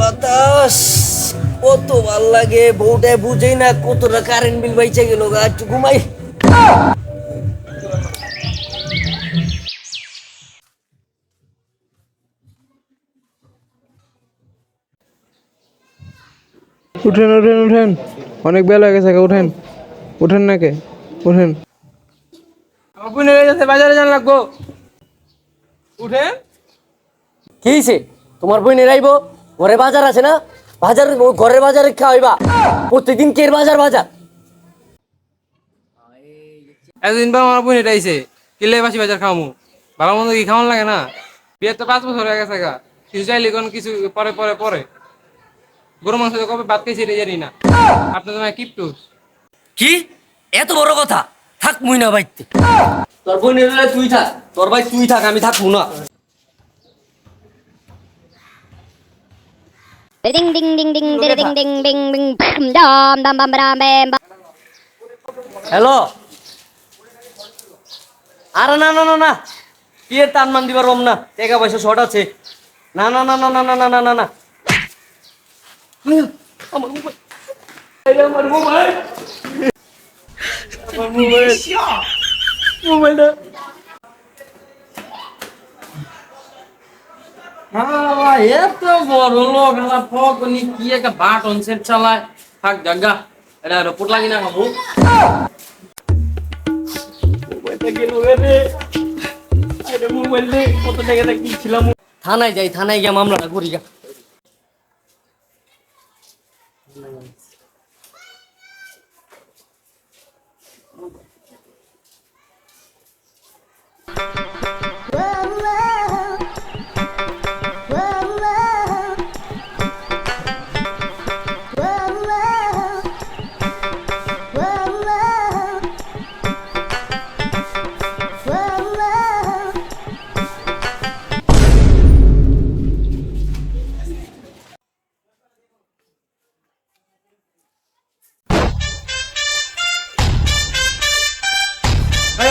বাতাস। কত ভালো লাগে বউটা বুঝেই না কতটা কারেন্ট বিল বাইচে গেল গা একটু ঘুমাই। উঠেন উঠেন উঠেন। অনেক বেলা হয়ে গেছে উঠেন। উঠেন না কে? উঠেন। আমার বাজারে যান লাগবো। উঠেন। কি তোমার বই নেরাইবো ঘরে বাজার আছে না? বাজার ঘরের বাজারে খাওয়াইবা প্রত্যেকদিন কের বাজার বাজার? এতদিন পর আমার বোন এটা আইছে কিলে বাসি বাজার খাওয়ামু ভালো মন্দ কি খাওয়ান লাগে না? বিয়ে তো পাঁচ বছর হয়ে গেছে গা। কিছু চাইলে কোন কিছু পরে পরে পরে। গরু মাংস কবে ভাত খাইছি এটা জানি না। আপনি তোমার কিপটুস। কি? এত বড় কথা? থাক মুই না বাইতে। তোর বই নেরালে তুই থাক। তোর ভাই তুই থাক আমি থাকব না। Ding ding ding ding ding ding ding ding ding dam dam bam bam bam. Hello আরে না না না না বিয়ের টান মান দিবার রম না টাকা পয়সা শর্ট আছে না না না না না না না না না না আমার মোবাইল আমার মোবাইল আমার মোবাইল মোবাইলটা এত বড় লোক ফকনি কি একটা বাট অনসেট চালায়? থাক জাগা এটা রিপোর্ট লাগি না কিনছিলাম থানায় যাই থানায় গিয়ে মামলাটা করি গা।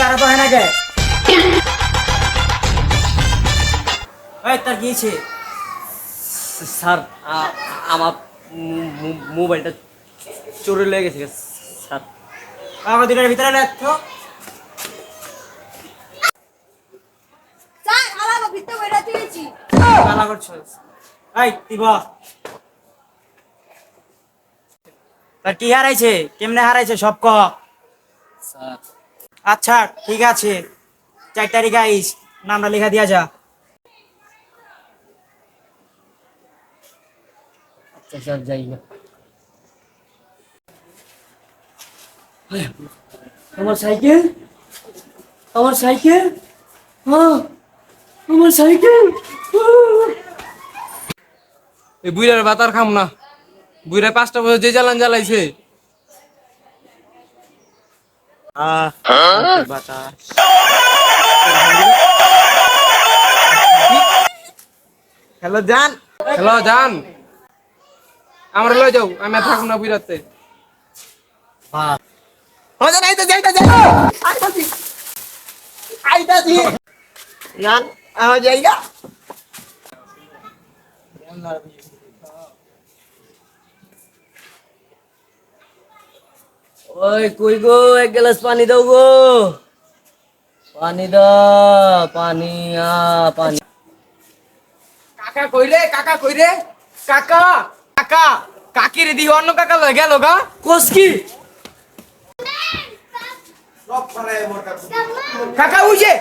তারা তো হয় না তার গিয়েছে স্যার আমার মোবাইলটা চোর লেগে গেছে স্যার। আমার দিনের ভিতরে লাগত কালা করছ। তার কি হারাইছে? কেমনে হারাইছে? সব ক। আচ্ছা ঠিক আছে। চার তারিখ আইস নামটা লেখা দিয়া যা। আচ্ছা স্যার যাই আমার সাইকেল? আমার সাইকেল? হ্যাঁ আমার সাইকেল? এই বুইরার বাতার খাম না। বুইরা পাঁচটা বছর যে জ্বালান জ্বালাইছে। হ্যালো জান। হ্যালো জান। আমরা লই যাও আমি থাকুন না বুইরাতে। মজা নাই তো যাইতা যাই। আইতাছি। আইতাছি। জান আমার জায়গা। ওই কই গো? এক গ্লাস পানি দাও গো। পানি দাও পানি আ পানি। কাকা কইরে কাকা কইরে কাকা কাকা কাকি রে দিহি অন্য কাকা লয় গেল গা। কোস কি? কাকা উইছে